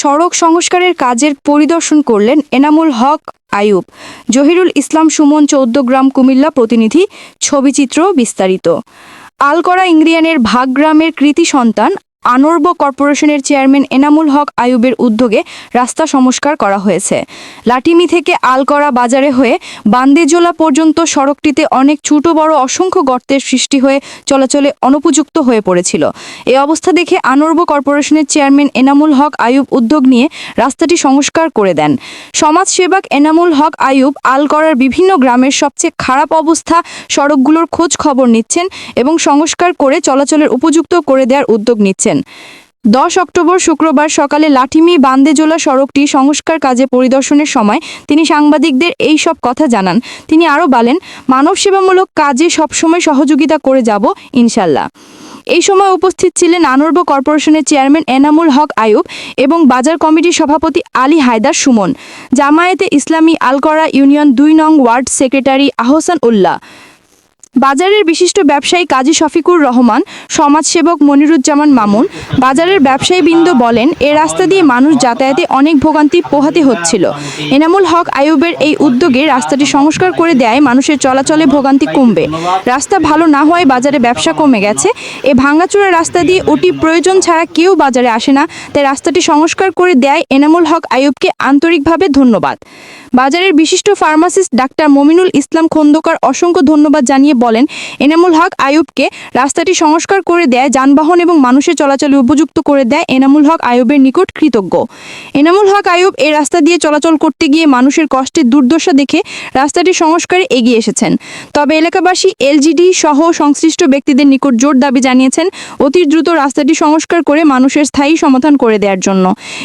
সড়ক সংস্কারের কাজের পরিদর্শন করলেন এনামুল হক আয়ুব জহিরুল ইসলাম সুমন চৌদ্দগ্রাম কুমিল্লা প্রতিনিধি, ছবিচিত্র বিস্তারিত। আলকরা ইংরিয়ানের ভাগগ্রামের কৃতি সন্তান আনর্ব কর্পোরেশনের চেয়ারম্যান এনামুল হক আয়ুবের উদ্যোগে রাস্তা সংস্কার করা হয়েছে। লাটিমি থেকে আলকরা বাজারে হয়ে বান্দেজোলা পর্যন্ত সড়কটিতে অনেক ছোট, বড়, অসংখ্য গর্তের সৃষ্টি হয়ে চলাচলে অনুপযুক্ত হয়ে পড়েছিল। এই অবস্থা দেখে আনর্ব কর্পোরেশনের চেয়ারম্যান এনামুল হক আয়ুব উদ্যোগ নিয়ে রাস্তাটি সংস্কার করে দেন। সমাজ সমাজসেবক এনামুল হক আয়ুব আলকরার বিভিন্ন গ্রামের সবচেয়ে খারাপ অবস্থা সড়কগুলোর খোঁজ খবর নিচ্ছেন এবং সংস্কার করে চলাচলের উপযুক্ত করে দেওয়ার উদ্যোগ নিচ্ছেন। দশ অক্টোবর শুক্রবার সকালে লাঠিমি বান্দেজোলা সড়কটি সংস্কার কাজে পরিদর্শনের সময় তিনি সাংবাদিকদের এই সব কথা জানান। তিনি আরও বলেন, মানব সেবামূলক কাজে সবসময় সহযোগিতা করে যাব, ইনশাল্লাহ। এই সময় উপস্থিত ছিলেন আনর্ব কর্পোরেশনের চেয়ারম্যান এনামুল হক আয়ুব এবং বাজার কমিটির সভাপতি আলী হায়দার সুমন। জামায়াতে ইসলামী আলকরা ইউনিয়ন দুই নং ওয়ার্ড সেক্রেটারি আহসান উল্লাহ। বাজারের বিশিষ্ট ব্যবসায়ী কাজী শফিকুর রহমান, সমাজসেবক মনিরুজ্জামান মামুন, বাজারের ব্যবসায়ী বৃন্দ বলেন, এ রাস্তা দিয়ে মানুষ যাতায়াতে অনেক ভোগান্তি পোহাতে হচ্ছিল। এনামুল হক আয়ুবের এই উদ্যোগে রাস্তাটি সংস্কার করে দেয় মানুষের চলাচলে ভোগান্তি কমবে। রাস্তা ভালো না হওয়ায় বাজারে ব্যবসা কমে গেছে। এ ভাঙ্গাচোরা রাস্তা দিয়ে অতি প্রয়োজন ছাড়া কেউ বাজারে আসে না, তাই রাস্তাটি সংস্কার করে দেয় এনামুল হক আয়ুবকে আন্তরিকভাবে ধন্যবাদ। বাজারের বিশিষ্ট ফার্মাসিস্ট ডাক্তার মমিনুল ইসলাম খন্দকার অসংখ্য ধন্যবাদ জানিয়ে বলেন, এনামুল হক আয়ুবকে রাস্তাটি সংস্কার করে দেয় যানবাহন এবং মানুষের চলাচলে উপযুক্ত করে দেয় এনামুল হক আয়ুবের নিকট কৃতজ্ঞ। এনামুল হক আয়ুব এই রাস্তা দিয়ে চলাচল করতে গিয়ে মানুষের কষ্টের দুর্দশা দেখে রাস্তাটি সংস্কারে এগিয়ে এসেছেন। তবে এলাকাবাসী, এলজিডি সহ সংশ্লিষ্ট ব্যক্তিদের নিকট জোর দাবি জানিয়েছেন, অতি দ্রুত রাস্তাটি সংস্কার করে মানুষের স্থায়ী সমাধান করে দেওয়ার জন্য।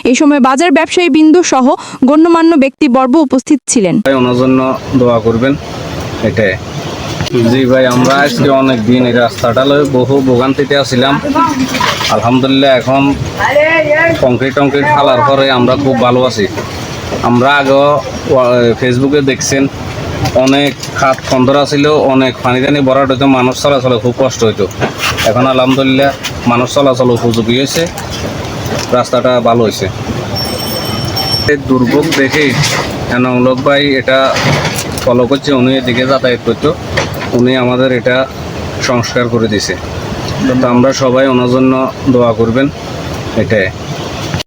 এই সময় বাজার ব্যবসায়ী বিন্দু সহ গণ্যমান্য ব্যক্তিবর্গ উপস্থিত ছিলেন। দোয়া করবেন জি ভাই, আমরা আজকে অনেক দিন এই রাস্তাটা লয়ে বহু ভোগান্তিতে আসছিলাম আলহামদুলিল্লাহ, এখন কংক্রিট টংক্রিট ফালার পরে আমরা খুব ভালো আছি। আমরা আগে ফেসবুকে দেখছেন, অনেক খাত খন্দরা ছিল, অনেক পানি টানি ভরাট হইতো, মানুষ চলাচলে খুব কষ্ট হইতো। এখন আলহামদুলিল্লাহ, মানুষ চলাচল উপযোগী হয়েছে, রাস্তাটা ভালো হয়েছে। দুর্ভোগ দেখে এনামূলক ভাই এটা ফলো করছে, উনি এদিকে যাতায়াত করতো। উনি আমাদের এটা সংস্কার করে দিছে তো আমরা সবাই ওনার জন্য দোয়া করবেন এটাই।